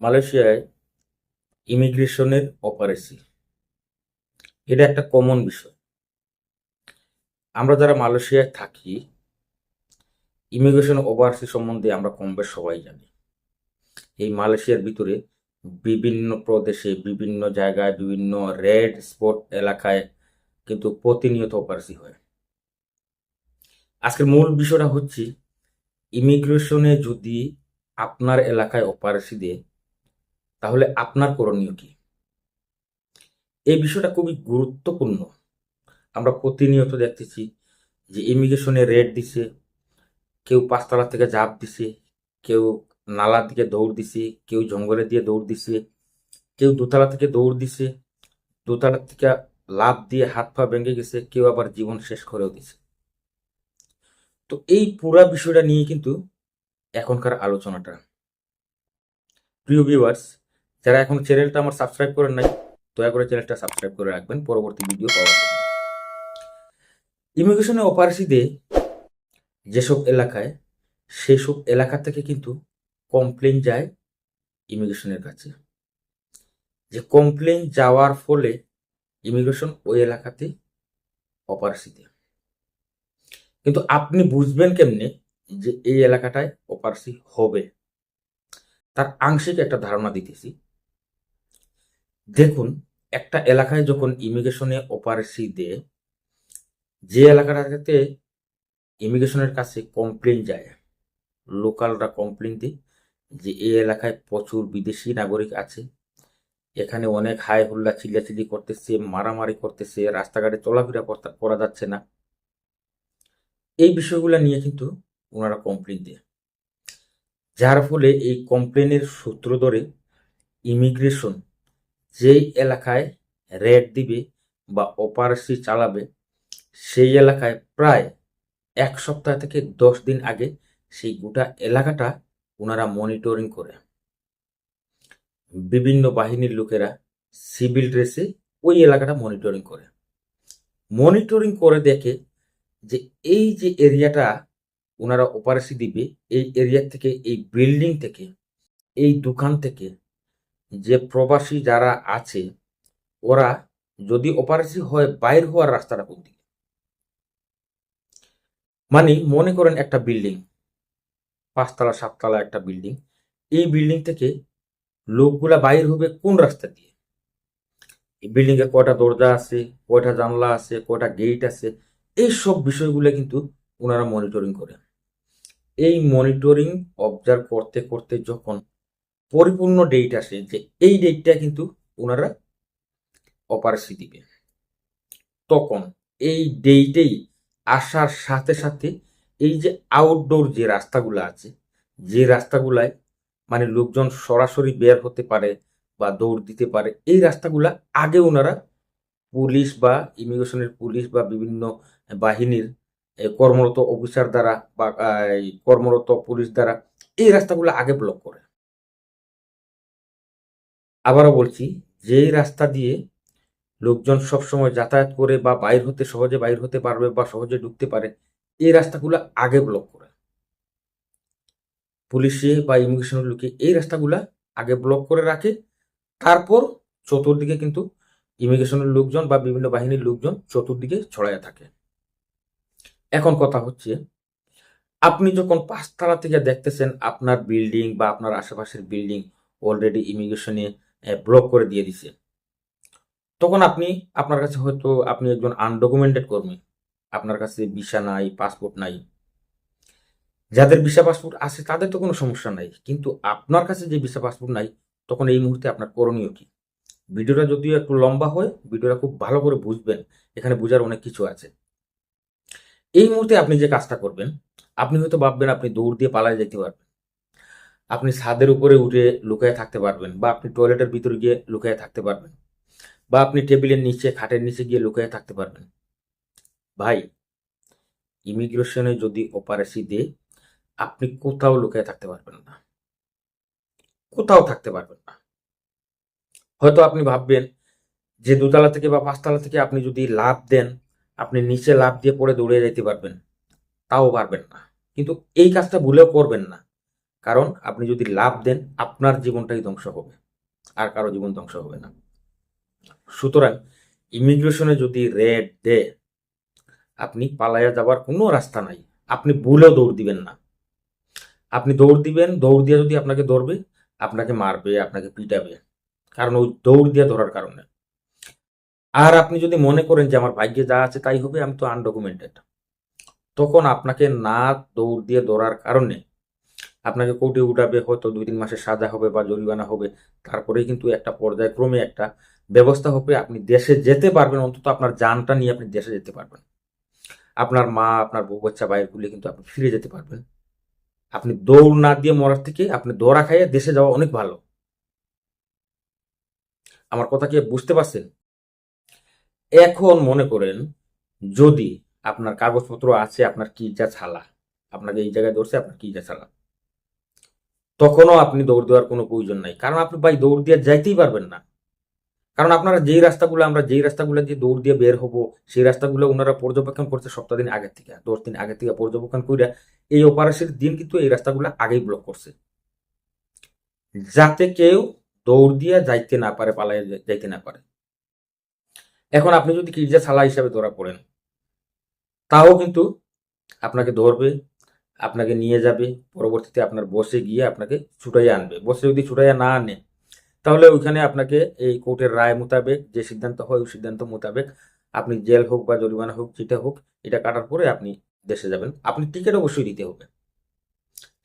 মালয়েশিয়ায় ইমিগ্রেশনের অপারেসি এটা একটা কমন বিষয়। আমরা যারা মালয়েশিয়ায় থাকি ইমিগ্রেশন ওভারসি সম্বন্ধে আমরা কম বেশ সবাই জানি। এই মালয়েশিয়ার ভিতরে বিভিন্ন প্রদেশে, বিভিন্ন জায়গায়, বিভিন্ন রেড স্পট এলাকায় কিন্তু প্রতিনিয়ত অপারেসি হয়। আজকের মূল বিষয়টা হচ্ছে ইমিগ্রেশনে যদি আপনার এলাকায় অপারেসি দেয় তাহলে আপনার করণীয় কি? এই বিষয়টা খুবই গুরুত্বপূর্ণ। আমরা প্রতিনিয়ত দেখতেছি যে ইমিগ্রেশনে রেড দিছে, কেউ পাঁচতলা থেকে ঝাঁপ দিছে, কেউ নালার দিকে দৌড় দিছে, কেউ জঙ্গলে দিয়ে দৌড় দিছে, কেউ দোতলা থেকে দৌড় দিছে, দোতলা থেকে লাভ দিয়ে হাত পা ভেঙে গেছে, কেউ আবার জীবন শেষ করেও দিছে। তো এই পুরা বিষয়টা নিয়ে কিন্তু এখনকার আলোচনাটা। প্রিয় ভিউয়ার্স যারা এখন চ্যানেলটা আমার সাবস্ক্রাইব করেন নাই, দয়া করে চ্যানেলটা সাবস্ক্রাইব করে রাখবেন। পরবর্তী ভিডিও পাওয়ার জন্য। ইমিগ্রেশনে অপারেসিতে যেসব এলাকায়, সেসব এলাকা থেকে কিন্তু কমপ্লেন যায় ইমিগ্রেশনের কাছে। যে কমপ্লেন যাওয়ার ফলে ইমিগ্রেশন ওই এলাকাতে অপারেসিতে কিন্তু আপনি বুঝবেন কেমনে যে এই এলাকাটায় অপারেসি হবে? তার আংশিক একটা ধারণা দিতেছি। দেখুন, একটা এলাকায় যখন ইমিগ্রেশনে অপারেসি দেয়, যে এলাকাটাতে ইমিগ্রেশনের কাছে কমপ্লেন যায়, লোকালরা কমপ্লেন দেয় যে এই এলাকায় প্রচুর বিদেশি নাগরিক আছে, এখানে অনেক হাই হুল্লা চিল্লাচিল্লি করতেছে, মারামারি করতেছে, রাস্তাঘাটে চলাফেরা করা যাচ্ছে না। এই বিষয়গুলো নিয়ে কিন্তু ওনারা কমপ্লেন দেয়। যার ফলে এই কমপ্লেনের সূত্র ধরে ইমিগ্রেশন যেই এলাকায় রেড দিবে বা অপারেসি চালাবে, সেই এলাকায় প্রায় এক সপ্তাহ থেকে দশ দিন আগে সেই গোটা এলাকাটা ওনারা মনিটরিং করে। বিভিন্ন বাহিনীর লোকেরা সিভিল ড্রেসে ওই এলাকাটা মনিটরিং করে। মনিটরিং করে দেখে যে এই যে এরিয়াটা ওনারা অপারেসি দিবে, এই এরিয়া থেকে, এই বিল্ডিং থেকে, এই দোকান থেকে যে প্রবাসী যারা আছে, ওরা যদি অপারেসি হয় বাইর হওয়ার রাস্তাটা কোন দিকে? মানে মনে করেন একটা বিল্ডিং পাঁচতলা, সাততলা একটা বিল্ডিং এই বিল্ডিং থেকে লোকগুলা বাইর হবে কোন রাস্তা দিয়ে? এই বিল্ডিং এর কয়টা দরজা আছে, কয়টা জানলা আছে, কয়টা গেট আছে এই সব বিষয়গুলো কিন্তু ওনারা মনিটরিং করেন। এই মনিটরিং অবজার্ভ করতে করতে যখন পরিপূর্ণ ডেট আসে যে এই ডেটটা কিন্তু ওনারা অপারেসি দিবে। তখন এই ডেটেই আসার সাথে সাথে এই যে আউটডোর যে রাস্তাগুলো আছে, যে রাস্তাগুলায় মানে লোকজন সরাসরি বের হতে পারে বা দৌড় দিতে পারে, এই রাস্তাগুলা আগে ওনারা পুলিশ বা ইমিগ্রেশনের পুলিশ বা বিভিন্ন বাহিনীর কর্মরত অফিসার দ্বারা বা কর্মরত পুলিশ দ্বারা এই রাস্তাগুলো আগে ব্লক করে। আবারও বলছি, যেই রাস্তা দিয়ে লোকজন সবসময় যাতায়াত করে বা বাইর হতে সহজে বাইর হতে পারবে বা সহজে ঢুকতে পারে, এই রাস্তাগুলো আগে ব্লক করে। পুলিশে বা ইমিগ্রেশনের লোকে এই রাস্তাগুলা আগে ব্লক করে রাখে। তারপর চতুর্দিকে কিন্তু ইমিগ্রেশনের লোকজন বা বিভিন্ন বাহিনীর লোকজন চতুর্দিকে ছড়াইয়া থাকে। এখন কথা হচ্ছে, আপনি যখন পাঁচতলা থেকে দেখতেছেন আপনার বিল্ডিং বা আপনার আশেপাশের বিল্ডিং অলরেডি ইমিগ্রেশনে ব্লক করে দিয়ে দিছে। তখন আপনি, আপনার কাছে হয়তো আপনি একজন আনডকুমেন্টেড কর্মী। আপনার কাছে ভিসা নাই পাসপোর্ট নাই। যাদের ভিসা পাসপোর্ট আছে, তাদের তো কোনো সমস্যা নাই। কিন্তু আপনার কাছে যে ভিসা পাসপোর্ট নাই, তখন এই মুহূর্তে আপনার করণীয় কি? ভিডিওটা যদিও একটু লম্বা হয়, ভিডিওটা খুব ভালো করে বুঝবেন। এখানে বোঝার অনেক কিছু আছে। এই মুহূর্তে আপনি যে কাজটা করবেন, আপনি হয়তো ভাববেন আপনি দৌড় দিয়ে পালায় যেতে পারবেন। আপনি ছাদের উপরে উঠে লুকায় থাকতে পারবেন বা আপনি টয়লেটের ভিতরে গিয়ে লুকায় থাকতে পারবেন বা আপনি টেবিলের নিচে, খাটের নিচে গিয়ে লুকায় থাকতে পারবেন। ভাই ইমিগ্রেশনে যদি অপারেসি দেয়, আপনি কোথাও লুকায় থাকতে পারবেন না। কোথাও থাকতে পারবেন না। হয়তো আপনি ভাববেন যে দুতলা থেকে বা পাঁচতলা থেকে আপনি যদি লাভ দেন, আপনি নিচে লাভ দিয়ে পড়ে দৌড়ে যেতে পারবেন। তাও পারবেন না। কিন্তু এই কাজটা ভুলেও করবেন না। কারণ আপনি যদি লাভ দেন, আপনার জীবনটাই ধ্বংস হবে, আর কারও জীবন ধ্বংস হবে না। সুতরাং ইমিগ্রেশনে যদি রেড দেয় আপনি পালাইয়া যাবার কোনো রাস্তা নাই, আপনি ভুলেও দৌড় দিবেন না। আপনি দৌড় দিবেন, দৌড় দিয়ে যদি আপনাকে ধরবে, আপনাকে মারবে, আপনাকে পিটাবে, কারণ ওই দৌড় দিয়ে ধরার কারণে। আর আপনি যদি মনে করেন যে আমার ভাগ্যে যা আছে তাই হবে, আমি তো আনডকুমেন্টেড তখন আপনাকে না দৌড় দিয়ে ধরার কারণে আপনাকে কোর্টে উঠাবে, হয়তো দুই তিন মাসের সাজা হবে বা জরিমানা হবে। তারপরেই কিন্তু একটা পর্যায়ক্রমে একটা ব্যবস্থা হবে। আপনি দেশে যেতে পারবেন, অন্তত আপনার যানটা নিয়ে আপনি দেশে যেতে পারবেন। আপনার মা, আপনার বউ, বাচ্চা বাইরে গুলি কিন্তু আপনি ফিরে যেতে পারবেন। আপনি দৌড় না দিয়ে মরার থেকে আপনি দৌড়া খাইয়ে দেশে যাওয়া অনেক ভালো। আমার কথা কি বুঝতে পারছেন? এখন মনে করেন যদি আপনার কাগজপত্র আছে, আপনার কি যা ছালা, আপনাকে এই জায়গায় ধরছে, আপনার কি যা ছালা। তখনও আপনি দৌড় দেওয়ার কোনো প্রয়োজন নাই। কারণ আপনি ভাই দৌড় দিয়ে যাইতেই পারবেন না। কারণ আপনারা যেই রাস্তাগুলো, আমরা যেই রাস্তাগুলো দিয়ে দৌড় দিয়ে বের হব, সেই রাস্তাগুলো ওনারা পর্যবেক্ষণ করছে সপ্তাহ দিন আগের থেকে, দশ দিন আগের থেকে পর্যবেক্ষণ করে এই অপারেশনের দিন কিন্তু এই রাস্তাগুলো আগেই ব্লক করছে। যাতে কেউ দৌড় দিয়ে যাইতে না পারে পালাই যাইতে না পারে। এখন আপনি যদি কিরজা ছালা হিসাবে ধরা পড়েন, তাও কিন্তু আপনাকে ধরবে আপনাকে নিয়ে যাবে, পরবর্তীতে আপনার বসে গিয়ে আপনাকে ছুটাইয়া আনবে। বসে যদি ছুটাইয়া না আনে, তাহলে ওইখানে আপনাকে এই কোর্টের রায় মোতাবেক, যে সিদ্ধান্ত হয় ওই সিদ্ধান্ত মোতাবেক আপনি জেল হোক বা জরিমানা হোক, যেটা হোক, এটা কাটার পরে আপনি দেশে যাবেন। আপনি টিকিট অবশ্যই দিতে হবে।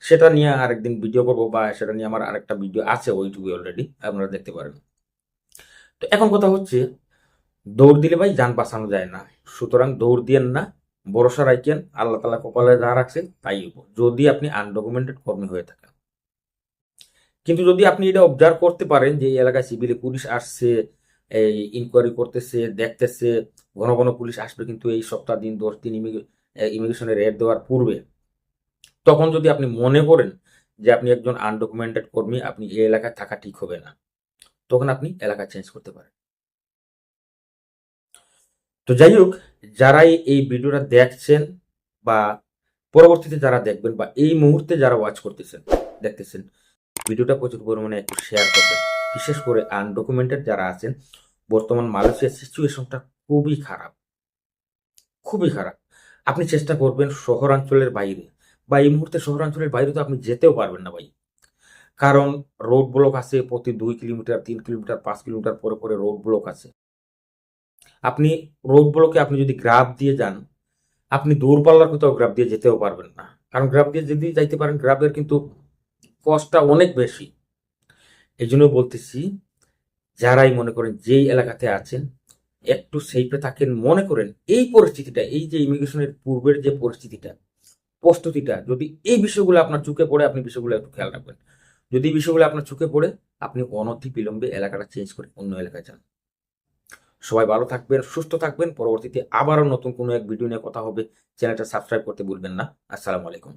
সেটা নিয়ে আরেকদিন ভিডিও করব বা সেটা নিয়ে আমার আরেকটা ভিডিও আছে ওইটুকুই অলরেডি আপনারা দেখতে পারেন। তো এখন কথা হচ্ছে, দৌড় দিলে ভাই যান বাঁচানো যায় না। সুতরাং দৌড় দিয়েন না ভরসা রাখেন আল্লাহ তালা কপালে যা রাখছে তাই হইব। যদি আপনি আনডকুমেন্টেড কর্মী হয়ে থাকেন। কিন্তু যদি আপনি এটা অবজার্ভ করতে পারেন যে এই এলাকায় সিভিলে পুলিশ আসছে, এই ইনকোয়ারি করতেছে, দেখতেছে, ঘন ঘন পুলিশ আসবে কিন্তু এই সপ্তাহ দিন দশ দিন ইমিগ্রেশনে রেড দেওয়ার পূর্বে, তখন যদি আপনি মনে করেন যে আপনি একজন আনডকুমেন্টেড কর্মী, আপনি এই এলাকায় থাকা ঠিক হবে না, তখন আপনি এলাকা চেঞ্জ করতে পারেন। তো যাই হোক, যারাই এই ভিডিওটা দেখছেন বা পরবর্তীতে যারা দেখবেন বা এই মুহূর্তে যারা ওয়াচ করতেছেন, দেখতেছেন, ভিডিওটা প্রচুর পরিমাণে একটু শেয়ার করবেন। বিশেষ করে আনডকুমেন্টেড যারা আছেন, বর্তমান মালয়েশিয়ার সিচুয়েশনটা খুবই খারাপ। খুবই খারাপ। আপনি চেষ্টা করবেন শহরাঞ্চলের বাইরে বা এই মুহূর্তে শহরাঞ্চলের বাইরে তো আপনি যেতেও পারবেন না ভাই। কারণ রোড ব্লক আছে, প্রতি দুই কিলোমিটার, তিন কিলোমিটার, পাঁচ কিলোমিটার পরে পরে রোড ব্লক আছে। আপনি রোড ব্লকে আপনি যদি গ্রাফ দিয়ে যান, আপনি দূরপাল্লার কোথাও গ্রাফ দিয়ে যেতেও পারবেন না। কারণ গ্রাফ দিয়ে যদি যাইতে পারেন গ্রাফের কিন্তু কষ্টটা অনেক বেশি। এই জন্য বলতেছি, যারাই মনে করেন যেই এলাকাতে আছেন, একটু সেইপে থাকেন, মনে করেন এই পরিস্থিতিটা, এই যে ইমিগ্রেশনের পূর্বের যে পরিস্থিতিটা, প্রস্তুতিটা, যদি এই বিষয়গুলো আপনার চোখে পড়ে, আপনি বিষয়গুলো একটু খেয়াল রাখবেন। যদি বিষয়গুলো আপনার চোখে পড়ে, আপনি অনতি বিলম্বে এলাকাটা চেঞ্জ করে অন্য এলাকায় যান। সবাই ভালো থাকবেন, সুস্থ থাকবেন। পরবর্তীতে আবারও নতুন কোনো এক ভিডিও নিয়ে কথা হবে। চ্যানেলটা সাবস্ক্রাইব করতে ভুলবেন না। আসসালামু আলাইকুম।